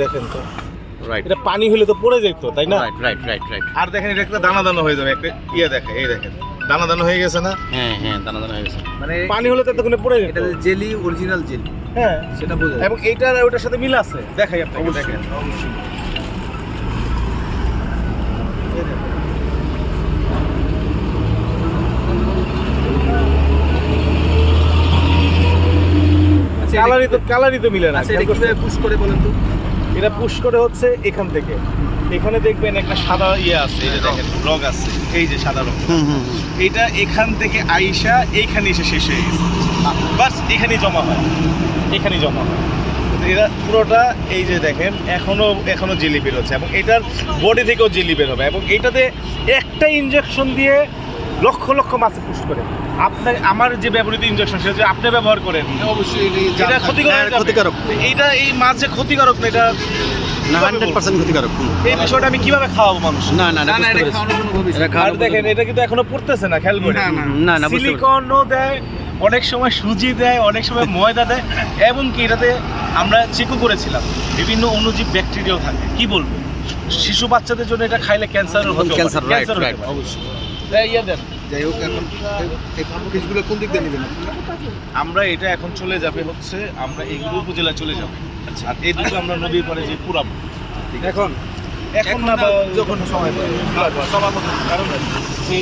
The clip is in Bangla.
দেখেন তো। রাইট এটা পানি হলে তো পড়ে যেত তাই না? রাইট রাইট রাইট রাইট আর দেখেন এটা একটা দানা দানা হয়ে যাবে একটা ইয়ে দেখে এই দেখেন। দানা দানা হয়ে গেছে না? হ্যাঁ হ্যাঁ দানা দানা হয়ে গেছে। মানে পানি হলে তো এতক্ষণে পড়ে যেত। এটা জেলি অরিজিনাল জেলি হ্যাঁ। সেটা বোঝা এবং এইটার ওটার সাথে মিল আছে? দেখাই আপনাকে দেখেন। অবশ্যই। কালারই তো কালারই তো মিলে না আচ্ছা এটা কীভাবে পুশ করে বলেন তো? এটা পুশ করে হচ্ছে এখান থেকে। এখানে দেখবেন একটা সাদা ইয়ে আছে এই যে দেখেন রগ আছে এই যে সাদা রগ হুম হুম হুম। এটা এখান থেকে আইসা এইখানে এসে শেষ হয়ে গেছে। বাস এখানেই জমা হয় এখানেই জমা হয়। তো এরা পুরোটা এই যে দেখেন এখনও এখনও জেলি বের হচ্ছে এবং এটার বডি থেকেও জেলি বের হবে এবং এটাতে একটা ইনজেকশন দিয়ে লক্ষ লক্ষ মাছে পুশ করে। আপনার আমার যে ব্যবহৃত ইনজেকশন সেটা আপনি ব্যবহার করেন অবশ্যই এটা ক্ষতিকর হয়ে হ্যাঁ। ক্ষতিকারক। এইটা এই মাছ যে ক্ষতিকারক না এটা না হান্ড্রেড পার্সেন্ট ক্ষতিকারক। এই বিষয়টা আমি কীভাবে খাওয়াবো মানুষ? না না না এটা দেখেন এটা কিন্তু এখনও পড়তেছে না খেয়াল করে না, না। সিলিকনও দেয় অনেক সময় সুজি দেয় অনেক সময় ময়দা দেয় এবং কি এটাতে আমরা চেকও করেছিলাম। বিভিন্ন অণুজীব ব্যাকটেরিয়াও থাকে। কি বলব? শিশু বাচ্চাদের জন্য এটা খাইলে ক্যান্সার অবশ্যই অবশ্যই। ইয়ে দেন। যাই হোক এখন কোন দিক দিয়ে নেবেন? আমরা এটা এখন চলে যাবে হচ্ছে আমরা এগুলো উপজেলা চলে যাব। আর এই দুটো আমরা নদীর পরে যে পুরাবো। এখন? এখন না যখন সময় মতো কারণ